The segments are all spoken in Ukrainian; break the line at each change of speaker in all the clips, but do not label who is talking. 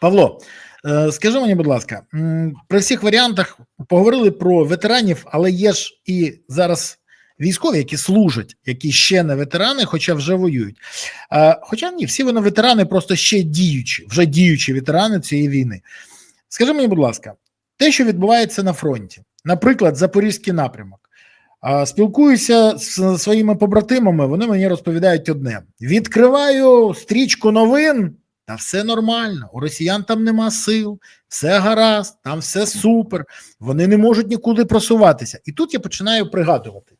Павло, е, скажи мені, будь ласка, при всіх варіантах поговорили про ветеранів, але є ж і зараз військові, які служать, які ще не ветерани, хоча вже воюють. Хоча ні, всі вони ветерани, просто ще діючі, вже діючі ветерани цієї війни. Скажи мені, будь ласка, те, що відбувається на фронті, наприклад, Запорізький напрямок. Спілкуюся з своїми побратимами, вони мені розповідають одне: відкриваю стрічку новин, та все нормально. У росіян там нема сил, все гаразд, там все супер, вони не можуть нікуди просуватися. І тут я починаю пригадувати: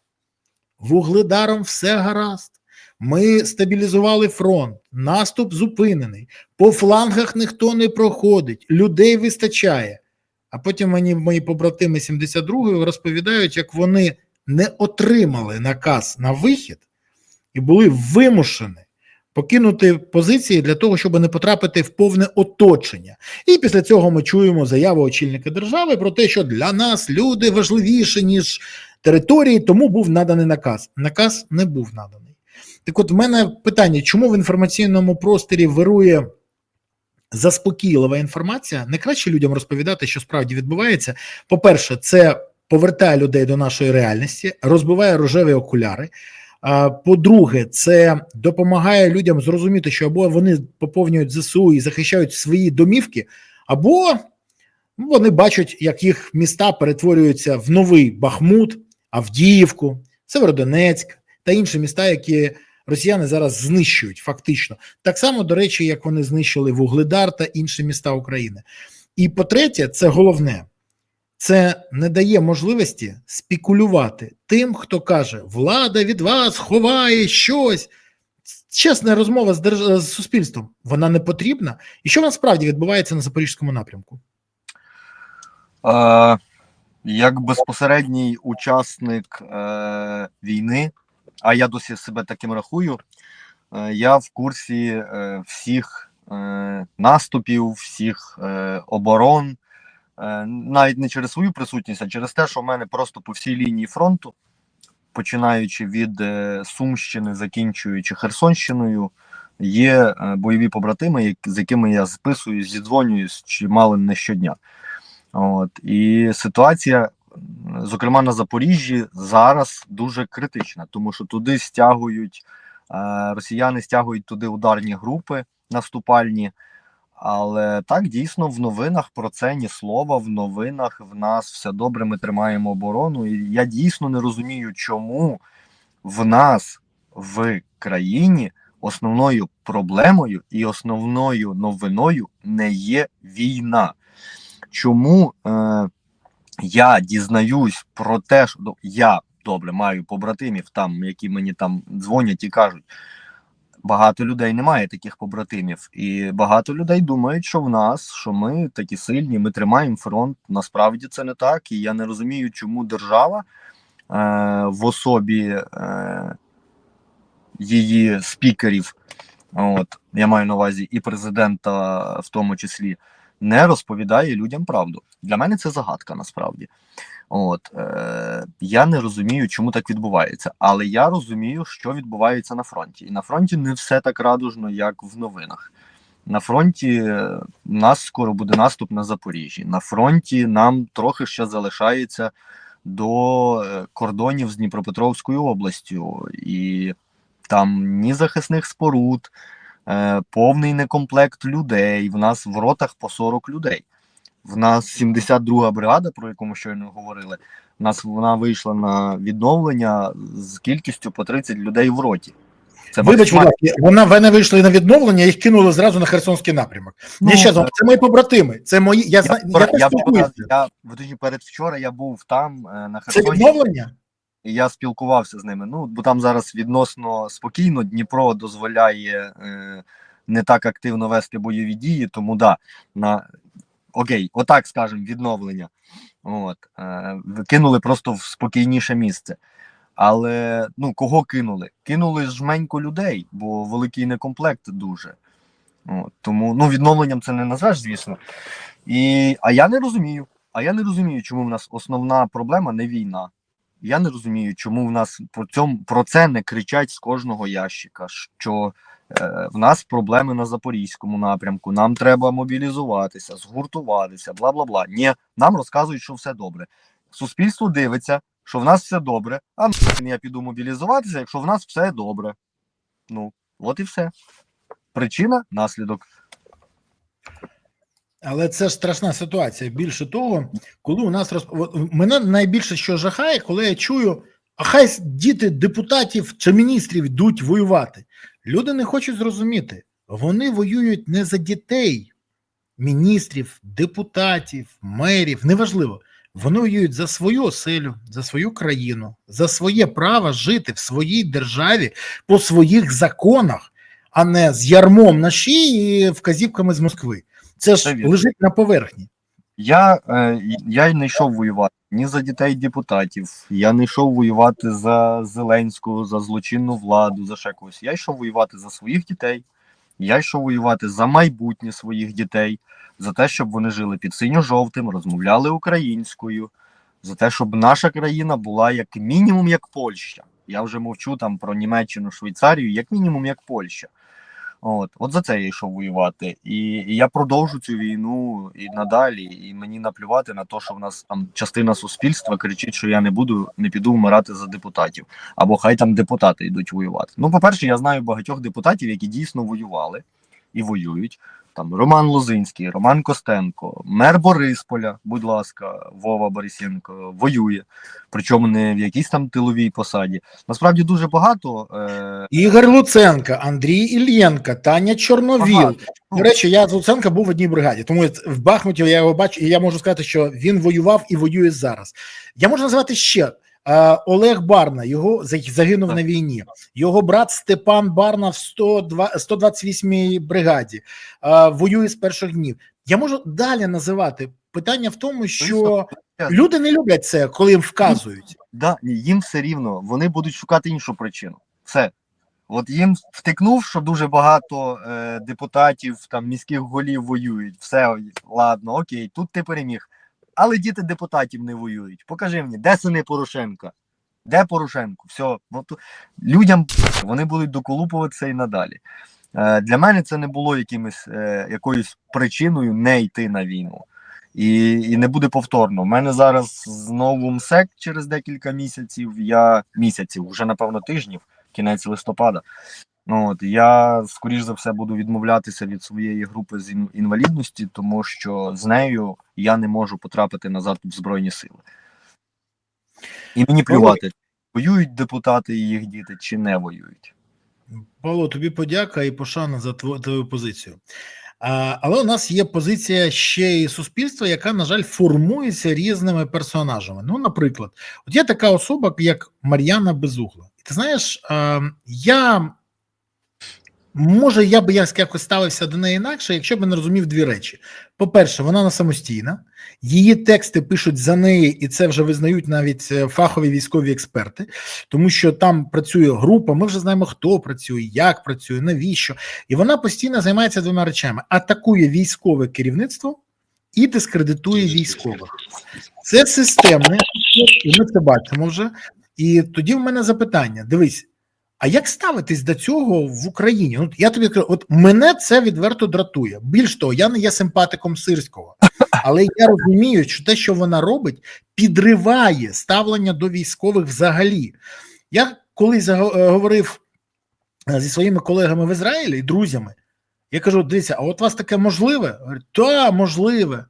вугледаром все гаразд. Ми стабілізували фронт, наступ зупинений, по флангах ніхто не проходить, людей вистачає. А потім мені мої побратими 72-ї розповідають, як вони не отримали наказ на вихід і були вимушені покинути позиції для того, щоб не потрапити в повне оточення. І після цього ми чуємо заяву очільника держави про те, що для нас люди важливіші, ніж території, тому був наданий наказ. Наказ не був наданий. Так от, в мене питання: чому в інформаційному просторі вирує заспокійлива інформація? Не краще людям розповідати, що справді відбувається. По-перше, це повертає людей до нашої реальності, розбиває рожеві окуляри. По-друге, це допомагає людям зрозуміти, що або вони поповнюють ЗСУ і захищають свої домівки, або ну, вони бачать, як їх міста перетворюються в новий Бахмут, Авдіївку, Северодонецьк та інші міста, які росіяни зараз знищують фактично. Так само, до речі, як вони знищили Вугледар та інші міста України. І по-третє, це головне. Це не дає можливості спекулювати тим, хто каже, влада від вас ховає щось. Чесна розмова з, держ... з суспільством, вона не потрібна. І що насправді відбувається на Запорізькому напрямку?
Е, як безпосередній учасник е, війни, а я досі себе таким рахую, е, я в курсі е, всіх е, наступів, всіх е, оборон. Е, навіть не через свою присутність, а через те, що в мене просто по всій лінії фронту, починаючи від е, Сумщини, закінчуючи Херсонщиною, є е, бойові побратими, з якими я списуюсь, зідзвонююсь чимало не щодня. От і ситуація, зокрема на Запоріжжі, зараз дуже критична, тому що туди стягують росіяни, стягують туди ударні групи наступальні. Але так дійсно в новинах про це ні слова. В новинах в нас все добре. Ми тримаємо оборону. І я дійсно не розумію, чому в нас в країні основною проблемою і основною новиною не є війна. Чому е, я дізнаюсь про те, що ну, я добре маю побратимів, там які мені там дзвонять і кажуть. Багато людей немає таких побратимів, і багато людей думають, що в нас, що ми такі сильні, ми тримаємо фронт. Насправді це не так. І я не розумію, чому держава е, в особі е, її спікерів, от я маю на увазі і президента, в тому числі, не розповідає людям правду. Для мене це загадка насправді. От е, я не розумію, чому так відбувається, але я розумію, що відбувається на фронті. І на фронті не все так радужно, як в новинах. На фронті у нас скоро буде наступ на Запоріжжі. На фронті нам трохи ще залишається до кордонів з Дніпропетровською областю, і там ні захисних споруд, е, повний некомплект людей. В нас в ротах по 40 людей. В нас 72-га бригада, про яку ми щойно говорили. У нас вона вийшла на відновлення з кількістю по 30 людей в роті.
Це Вибач, будь ласка, вона вони вийшли на відновлення, їх кинули зразу на Херсонський напрямок. Ну, ще це мої побратими. Це мої. Я
я, я, я, я, я перед вчора я був там на Херсоні.
Це відновлення.
І я спілкувався з ними. Ну бо там зараз відносно спокійно Дніпро дозволяє е, не так активно вести бойові дії, тому да на окей, отак скажемо, відновлення. От е, кинули просто в спокійніше місце. Але ну кого кинули? Кинули жменько людей, бо великий некомплект дуже. От, Тому ну відновленням це не назвеш, звісно. І, А я не розумію. А я не розумію, чому в нас основна проблема не війна. Я не розумію, чому в нас про цьому про це не кричать з кожного ящика. Що в нас проблеми на запорізькому напрямку. Нам треба мобілізуватися, згуртуватися, бла бла бла. Ні, нам розказують, що все добре. Суспільство дивиться, що в нас все добре. А я піду мобілізуватися, якщо в нас все добре. Ну, от і все. Причина, наслідок.
Але це ж страшна ситуація. Більше того, коли у нас роз... мене найбільше що жахає, коли я чую, а хай діти депутатів чи міністрів йдуть воювати. Люди не хочуть зрозуміти, вони воюють не за дітей, міністрів, депутатів, мерів, неважливо. Вони воюють за свою оселю, за свою країну, за своє право жити в своїй державі по своїх законах, а не з ярмом на шиї і вказівками з Москви. Це ж лежить на поверхні.
Я, е, я не йшов воювати ні за дітей депутатів. Я не йшов воювати за Зеленського, за злочинну владу, за ще когось. Я йшов воювати за своїх дітей. Я йшов воювати за майбутнє своїх дітей, за те, щоб вони жили під синьо-жовтим, розмовляли українською, за те, щоб наша країна була як мінімум як Польща. Я вже мовчу там про Німеччину, Швейцарію, як мінімум як Польща. От, от за це я йшов воювати. І, і я продовжу цю війну і надалі. І мені наплювати на те, що в нас там частина суспільства кричить, що я не буду, не піду вмирати за депутатів. Або хай там депутати йдуть воювати. Ну, по-перше, я знаю багатьох депутатів, які дійсно воювали і воюють. Там Роман Лозинський, Роман Костенко, мер Борисполя, будь ласка, Вова Борисенко воює, причому не в якійсь там тиловій посаді. Насправді дуже багато. Е-
Ігор Луценко, Андрій Іллєнко, Таня Чорновіл.
багато.
До речі, я з Луценка був в одній бригаді, тому в Бахмуті я його бачу, і я можу сказати, що він воював і воює зараз. Я можу назвати ще Олег Барна, його загинув
Так.
на війні. Його брат Степан Барна в 102, 128-й бригаді е, воює з перших днів. Я можу далі називати. Питання в тому, що люди не люблять це, коли їм вказують.
Да, їм все рівно, вони будуть шукати іншу причину. Все. От їм втикнув, що дуже багато е, депутатів, там міських голів воюють. Все, ладно, окей, тут ти переміг. Але діти депутатів не воюють. Покажи мені, де сини Порошенка? Де Порошенко? Все, людям вони будуть доколупуватися і надалі. Е, для мене це не було якимось, е, якоюсь причиною не йти на війну. І, і не буде повторно. У мене зараз знову МСЕК через декілька місяців. Я місяців, вже напевно тижнів, кінець листопада. Ну, От я скоріш за все буду відмовлятися від своєї групи з інвалідності, тому що з нею я не можу потрапити назад в збройні сили. І мені плювати, воюють депутати і їх діти чи не воюють.
Павло, тобі подяка і пошана за твою позицію. А, але у нас є позиція ще і суспільства, яка, на жаль, формується різними персонажами. Ну, наприклад, от є така особа, як Мар'яна Безугла. І ти знаєш, а, я може, я би якось ставився до неї інакше, якщо б не розумів дві речі. По-перше, вона не самостійна, її тексти пишуть за неї, і це вже визнають навіть е, фахові військові експерти тому що там працює група. Ми вже знаємо, хто працює, як працює, навіщо, і вона постійно займається двома речами: атакує військове керівництво і дискредитує військових. Це системне, і ми це бачимо вже. І тоді в мене запитання: дивись. А як ставитись до цього в Україні? Ну я тобі кажу, от мене це відверто дратує. Більш того, я не є симпатиком сирського, але я розумію, що те, що вона робить, підриває ставлення до військових взагалі. Я колись е, говорив е, зі своїми колегами в Ізраїлі і друзями. Я кажу: дивіться, а от у вас таке можливе? Говорять, Та, можливе.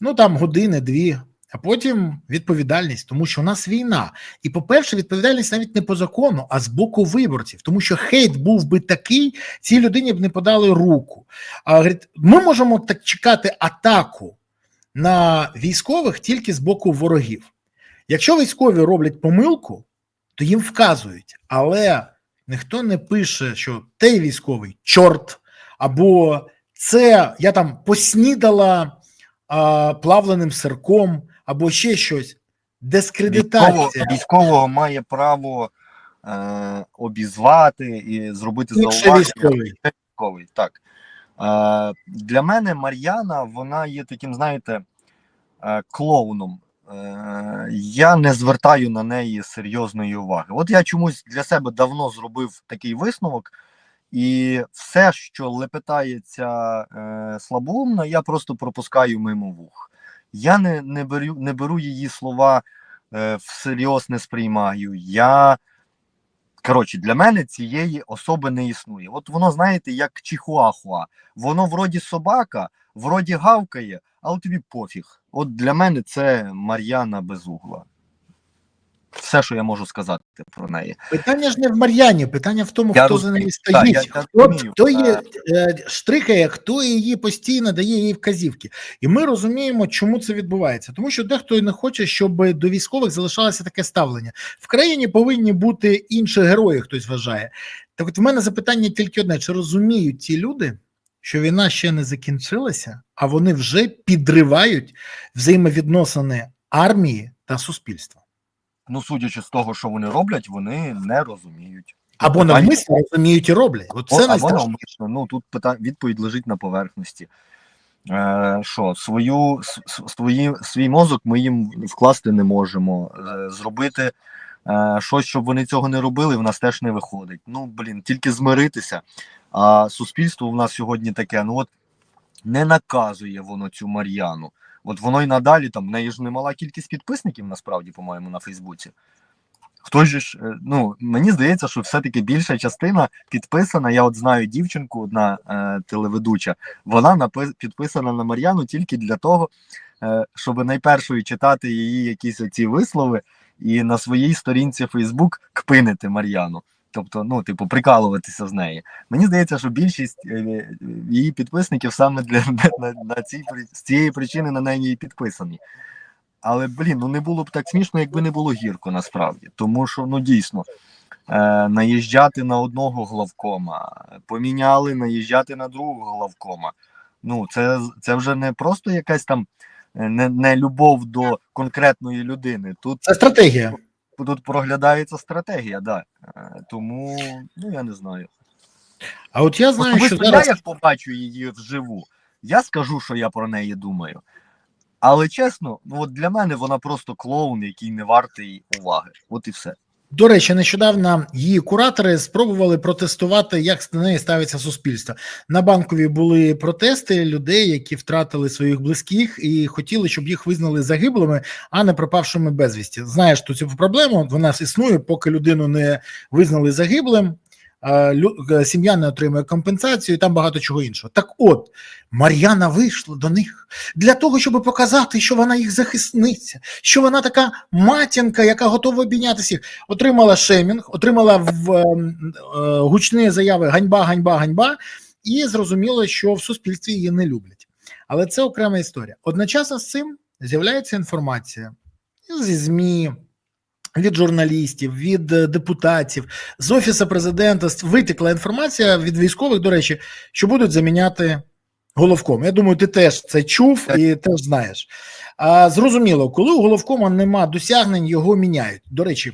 Ну там години, дві, а потім відповідальність, тому що у нас війна. І, по-перше, відповідальність навіть не по закону, а з боку виборців, тому що хейт був би такий, цій людині б не подали руку. А говорить, ми можемо так чекати атаку на військових тільки з боку ворогів. Якщо військові роблять помилку, то їм вказують, але ніхто не пише, що той військовий чорт, або це я там поснідала а, плавленим сирком, або ще щось.
Військово,
Дискредитація.
військового має право е, обізвати і зробити зауваження.
військовий.
військовий. Так. Е, для мене Мар'яна, вона є таким, знаєте, е, клоуном. Е, я не звертаю на неї серйозної уваги. От я чомусь для себе давно зробив такий висновок, І все, що лепетається е, слабоумно, я просто пропускаю мимо вух. Я не, не, беру, не беру її слова е, всерйоз не сприймаю. Я коротше, для мене цієї особи не існує. От воно, знаєте, як чихуахуа. Воно вроді собака, вроді гавкає, але тобі пофіг. От для мене це Мар'яна Безугла. Все, що я можу сказати про неї.
Питання ж не в Мар'яні, питання в тому,
Я
хто
розумію,
за нею
так,
стоїть.
я- я
хто,
розумію.
хто її е, штрикає, хто її постійно дає їй вказівки. І ми розуміємо, чому це відбувається. Тому що дехто не хоче, щоб до військових залишалося таке ставлення. В країні повинні бути інші герої, хтось вважає. Так от в мене запитання тільки одне: чи розуміють ті люди, що війна ще не закінчилася, а вони вже підривають взаємовідносини армії та суспільства?
Ну, судячи з того, що вони роблять, вони не розуміють.
Або
Питання-
навмисно розуміють і роблять. От це
або навмисно. Ну тут пита... відповідь лежить на поверхності. Е, що, свою, свої, свій мозок ми їм вкласти не можемо. Е, зробити е, щось, щоб вони цього не робили, в нас теж не виходить. Ну, блін, тільки змиритися. А суспільство в нас сьогодні таке, ну от не наказує воно цю Мар'яну. От воно й надалі там, в неї ж немала кількість підписників, насправді, по-моєму, на Фейсбуці. Хтось ж, е, ну мені здається, що все-таки більша частина підписана. Я от знаю дівчинку, одна е, телеведуча, вона напи- підписана на Мар'яну тільки для того, е, щоб найпершою читати її якісь оці вислови і на своїй сторінці Фейсбук кпинити Мар'яну. Тобто, ну, типу, прикалуватися з неї. Мені здається, що більшість е, її підписників саме для на, на цій з цієї причини на неї підписані. Але блін, ну не було б так смішно, якби не було гірко насправді. Тому що ну дійсно е, наїжджати на одного главкома, поміняли наїжджати на другого главкома. Ну, це, це вже не просто якась там е, не, не любов до конкретної людини. Тут
Це стратегія.
Тут проглядається стратегія, да. Е, Тому ну я не знаю.
А от я знаю, що зараз
я як побачу її вживу, я скажу, що я про неї думаю. Але чесно, ну от для мене вона просто клоун, який не вартий уваги. От і все.
До речі, нещодавно її куратори спробували протестувати, як до неї ставиться суспільство. На банкові були протести людей, які втратили своїх близьких і хотіли, щоб їх визнали загиблими, а не пропавшими безвісті. Знаєш ту цю проблему, вона існує, поки людину не визнали загиблим. Лю- е, Сім'я не отримує компенсацію, і там багато чого іншого. Так от Мар'яна вийшла до них для того, щоб показати, що вона їх захисниця, що вона така матінка, яка готова обійняти всіх. Отримала шемінг, отримала в е, е, гучні заяви ганьба, ганьба, ганьба, і зрозуміло, що в суспільстві її не люблять. Але це окрема історія. Одночасно з цим з'являється інформація зі ЗМІ. Від журналістів, від е, депутатів, з офісу президента витекла інформація від військових, до речі, що будуть заміняти головком. Я думаю, ти теж це чув і теж знаєш. А, зрозуміло, коли у головкома нема досягнень, його міняють. До речі,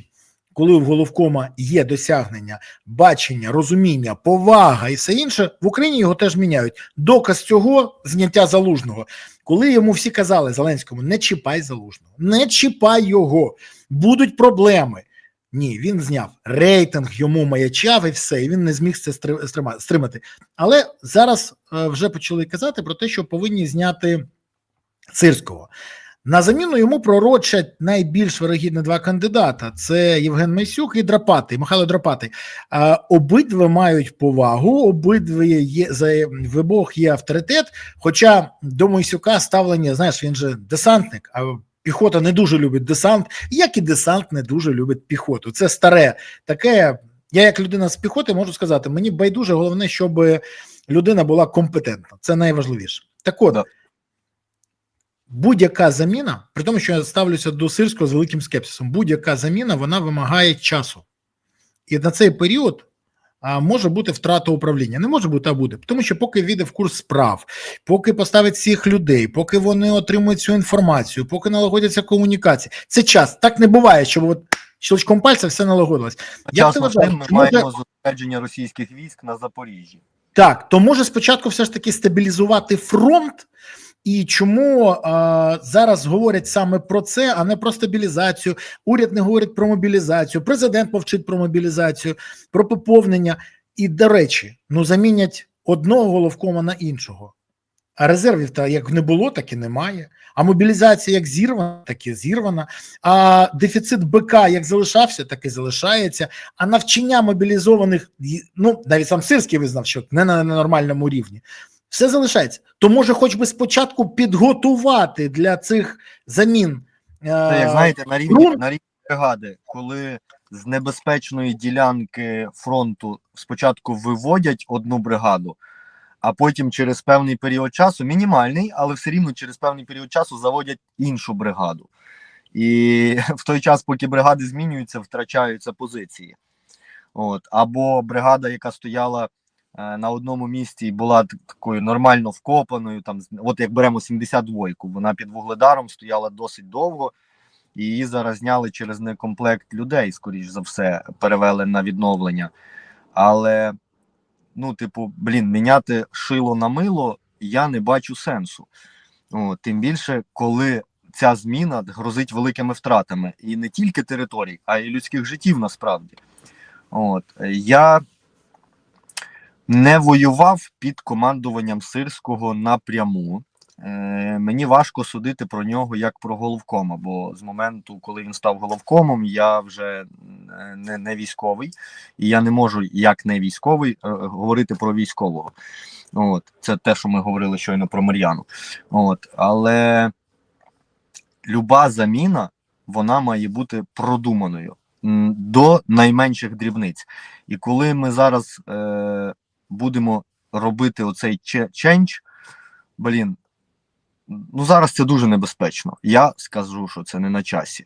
коли у головкома є досягнення, бачення, розуміння, повага і все інше, в Україні його теж міняють. Доказ цього зняття залужного. Коли йому всі казали Зеленському, не чіпай залужного, не чіпай його, будуть проблеми. Ні, він зняв рейтинг, йому маячав і все, і він не зміг це стри- стримати. Але зараз е, вже почали казати про те, що повинні зняти Цирського. На заміну йому пророчать найбільш вирогідні два кандидата: це Євген Майсюк і Драпатий, Михайло Драпатий. А, обидва мають повагу, обидва є за в є авторитет. Хоча до Майсюка ставлення, знаєш, він же десантник, а піхота не дуже любить десант, як і десант не дуже любить піхоту. Це старе таке. Я, як людина з піхоти, можу сказати, мені байдуже головне, щоб людина була компетентна. Це найважливіше. Так от. Будь-яка заміна, при тому, що я ставлюся до сирського з великим скепсисом, будь-яка заміна вона вимагає часу. І на цей період а, може бути втрата управління. Не може бути, а буде. Тому що поки війде в курс справ, поки поставить всіх людей, поки вони отримують цю інформацію, поки налагодяться комунікації. Це час. Так не буває, щоб от щелчком пальця все налагодилось. Як ти вважаєш,
ми
може-
маємо зосередження російських військ на Запоріжжі.
Так, то може спочатку все ж таки стабілізувати фронт, і чому а, зараз говорять саме про це, а не про стабілізацію. Уряд не говорить про мобілізацію, президент мовчить про мобілізацію, про поповнення. І, до речі, ну замінять одного головкома на іншого. А резервів та як не було, так і немає. А мобілізація як зірвана, так і зірвана. А дефіцит БК як залишався, так і залишається. А навчання мобілізованих, ну навіть сам Сирський визнав, що не на нормальному рівні. Все залишається. То може, хоч би спочатку підготувати для цих замін.
Це як знаєте, на рівні,
ну-
на рівні бригади, коли з небезпечної ділянки фронту спочатку виводять одну бригаду, а потім через певний період часу, мінімальний, але все рівно через певний період часу заводять іншу бригаду. І в той час, поки бригади змінюються, втрачаються позиції. От. Або бригада, яка стояла на одному місці була такою нормально вкопаною, там, от як беремо 72-ку, вона під вугледаром стояла досить довго, і її зараз зняли через некомплект людей, скоріш за все, перевели на відновлення. Але, ну, типу, блін, міняти шило на мило я не бачу сенсу. О, тим більше, коли ця зміна грозить великими втратами і не тільки територій, а й людських життів насправді. От е, я не воював під командуванням Сирського напряму. Е, мені важко судити про нього як про головкома, бо з моменту, коли він став головкомом, я вже не, не військовий, і я не можу, як не військовий, е, говорити про військового. От, це те, що ми говорили щойно про Мар'яну. От, але люба заміна вона має бути продуманою до найменших дрібниць. І коли ми зараз е, будемо робити оцей че- ченч, блін, ну зараз це дуже небезпечно. Я скажу, що це не на часі.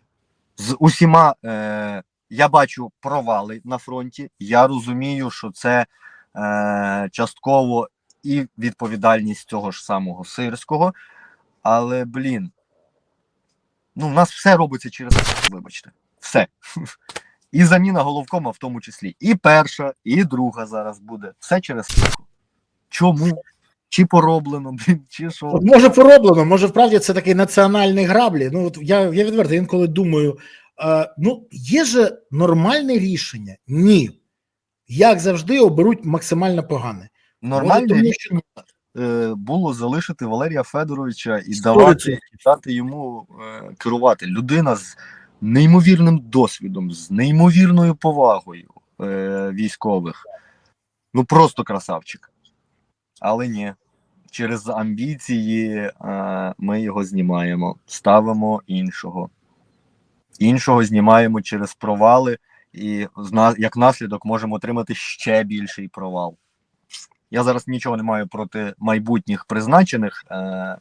З усіма е, я бачу провали на фронті. Я розумію, що це е, частково і відповідальність цього ж самого сирського. Але, блін, ну, в нас все робиться через вибачте, все. І заміна головкома в тому числі. І перша, і друга зараз буде. Все через сирку. Чому? Чи пороблено, блін, чи що?
От може пороблено, може вправді це такий національний граблі. Ну от я, я відверто інколи думаю: е, ну є же нормальне рішення? Ні. Як завжди, оберуть максимально погане.
Нормальне
тому,
рішення е, було залишити Валерія Федоровича і
100%.
давати дати йому е, керувати. Людина з неймовірним досвідом, з неймовірною повагою е, військових. Ну просто красавчик. Але ні. Через амбіції е, ми його знімаємо, ставимо іншого. Іншого знімаємо через провали, і як наслідок можемо отримати ще більший провал. Я зараз нічого не маю проти майбутніх призначених е, е,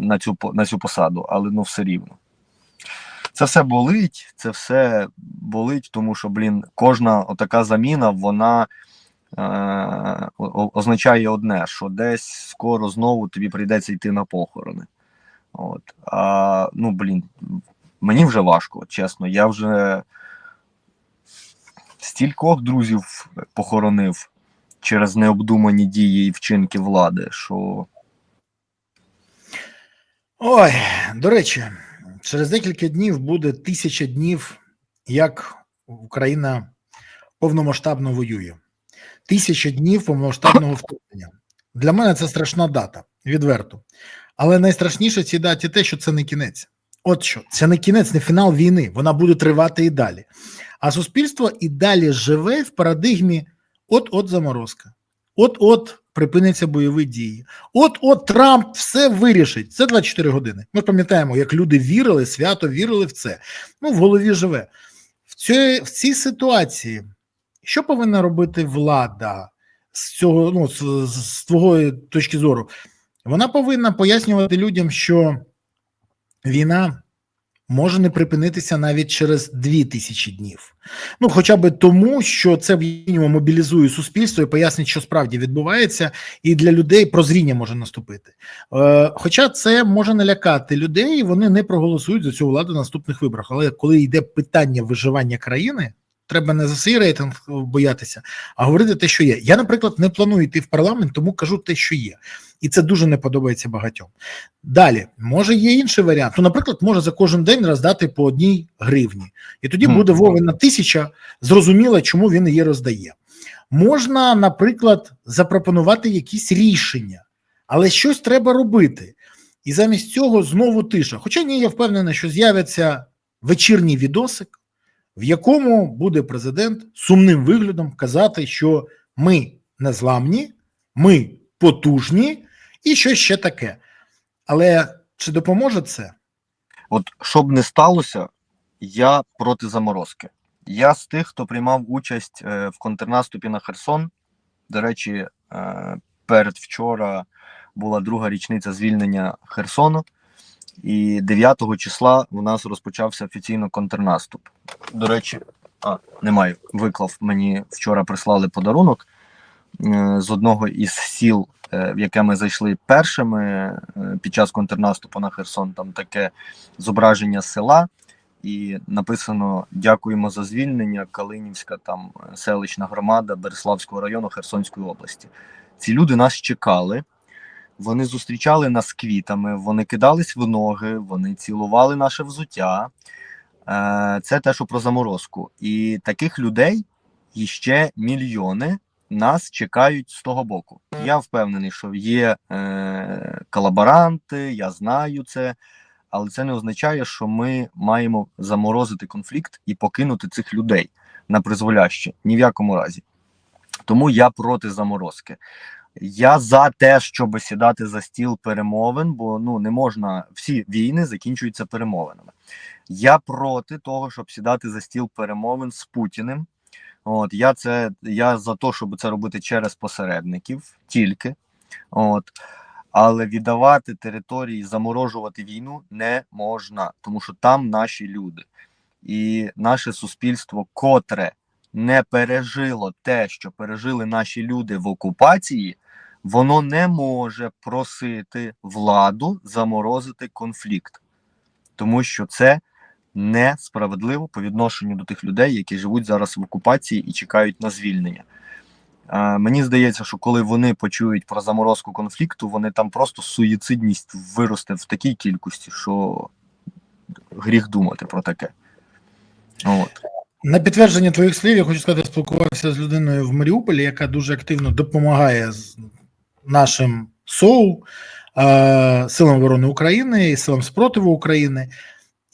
на, цю, на цю посаду, але ну все рівно. Це все болить, це все болить, тому що, блін, кожна отака заміна, вона е, означає одне, що десь скоро знову тобі прийдеться йти на похорони. От. А, ну, блін, мені вже важко, чесно. Я вже стількох друзів похоронив через необдумані дії і вчинки влади, що
Ой, до речі, через декілька днів буде тисяча днів, як Україна повномасштабно воює. Тисяча днів повномасштабного вторгнення. Для мене це страшна дата, відверто. Але найстрашніше цій даті те, що це не кінець. От що, це не кінець, не фінал війни. Вона буде тривати і далі. А суспільство і далі живе в парадигмі от-от заморозка, от-от припиняться бойові дії. От от Трамп все вирішить. Це 24 години. Ми пам'ятаємо, як люди вірили, свято вірили в це. Ну, в голові живе. В цій, в цій ситуації, що повинна робити влада з цього, ну, з, з, з твого точки зору? Вона повинна пояснювати людям, що війна може не припинитися навіть через дві тисячі днів. Ну, хоча б тому, що це мінімум мобілізує суспільство і пояснить, що справді відбувається, і для людей прозріння може наступити. Е, хоча це може налякати людей, і вони не проголосують за цю владу на наступних виборах. Але коли йде питання виживання країни, треба не за свій рейтинг боятися, а говорити те, що є. Я, наприклад, не планую йти в парламент, тому кажу те, що є. І це дуже не подобається багатьом. Далі, може, є інший варіант. Ну, наприклад, може за кожен день роздати по одній гривні. І тоді буде Вовина тисяча, зрозуміло, чому він її роздає. Можна, наприклад, запропонувати якісь рішення, але щось треба робити. І замість цього знову тиша. Хоча ні, я впевнений, що з'явиться вечірній відосик, в якому буде президент сумним виглядом казати, що ми незламні, ми потужні і що ще таке. Але чи допоможе це?
От щоб не сталося, я проти заморозки. Я з тих, хто приймав участь е, в контрнаступі на Херсон. До речі, е, перед вчора була друга річниця звільнення Херсону, і 9 числа у нас розпочався офіційно контрнаступ. До речі, а, немає. Виклав мені вчора прислали подарунок з одного із сіл, е, в яке ми зайшли першими е, під час контрнаступу на Херсон. Там таке зображення села, і написано Дякуємо за звільнення. Калинівська там е, селищна громада Береславського району Херсонської області. Ці люди нас чекали. Вони зустрічали нас квітами, вони кидались в ноги, вони цілували наше взуття. Е, Це те, що про заморозку. І таких людей іще мільйони нас чекають з того боку. Я впевнений, що є е, колаборанти, я знаю це, але це не означає, що ми маємо заморозити конфлікт і покинути цих людей на призволяще. Ні в якому разі. Тому я проти заморозки. Я за те, щоб сідати за стіл перемовин, бо ну не можна всі війни закінчуються перемовинами. Я проти того, щоб сідати за стіл перемовин з Путіним. От я це я за те, щоб це робити через посередників, тільки. От. Але віддавати території, заморожувати війну не можна, тому що там наші люди, і наше суспільство, котре не пережило те, що пережили наші люди в окупації, воно не може просити владу заморозити конфлікт, тому що це несправедливо по відношенню до тих людей, які живуть зараз в окупації і чекають на звільнення. Мені здається, що коли вони почують про заморозку конфлікту, вони там просто суїцидність виросте в такій кількості, що гріх думати про таке. От.
На підтвердження твоїх слів, я хочу сказати, спілкувався з людиною в Маріуполі, яка дуже активно допомагає нашим СОУ, е, Силам оборони України і силам спротиву України.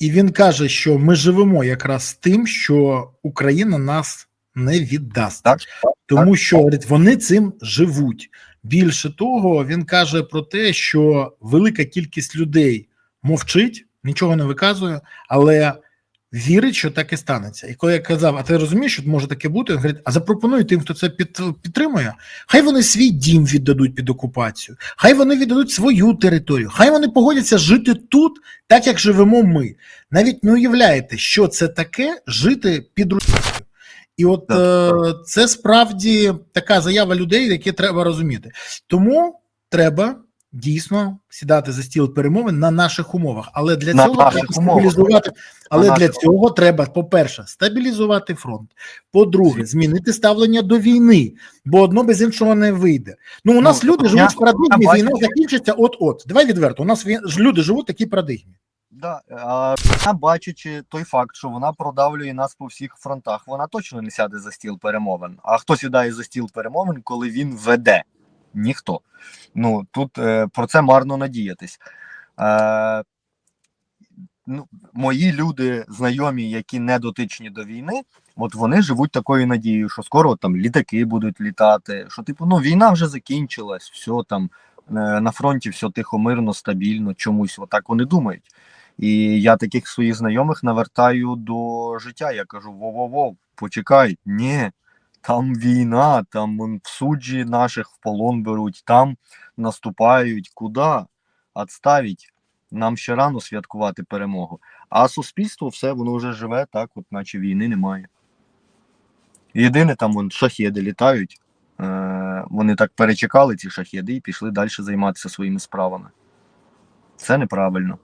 І він каже, що ми живемо якраз тим, що Україна нас не віддасть,
Так,
тому що говорить, вони цим живуть. Більше того, він каже про те, що велика кількість людей мовчить, нічого не виказує, але вірить, що так і станеться. І коли я казав, а ти розумієш, що може таке бути? Він говорить, а запропонуй тим, хто це під, підтримує, хай вони свій дім віддадуть під окупацію, хай вони віддадуть свою територію, хай вони погодяться жити тут, так як живемо ми. Навіть не уявляєте, що це таке жити під Росією. І от
Так,
е, це справді така заява людей, які треба розуміти. Тому треба дійсно сідати за стіл перемовин на наших умовах. Але для
На
цього треба стабілізувати. Але
На
для
наших
цього треба, по-перше, стабілізувати фронт. По-друге, змінити ставлення до війни, бо одно без іншого не вийде. Ну, у нас
Ну,
люди
я-
живуть в парадигмі,
я
війна закінчиться от-от. Давай відверто. У нас ж люди живуть в такій парадигмі.
Да, а вона, бачачи той факт, що вона продавлює нас по всіх фронтах, вона точно не сяде за стіл перемовин. А хто сідає за стіл перемовин, коли він веде? Ніхто. Ну тут е, про це марно надіятись. Е, ну, мої люди, знайомі, які не дотичні до війни, от вони живуть такою надією, що скоро там літаки будуть літати. Що, типу, ну війна вже закінчилась, все там е, на фронті все тихо, мирно, стабільно, чомусь отак вони думають. І я таких своїх знайомих навертаю до життя. Я кажу: во-во-во, почекай, ні, там війна, там суджі наших в полон беруть, там наступають. Куди? Отставіть. Нам ще рано святкувати перемогу. А суспільство все, воно вже живе так, от наче війни немає. Єдине, там вон шахеди літають. Е, вони так перечекали ці шахеди і пішли далі займатися своїми справами. Це неправильно.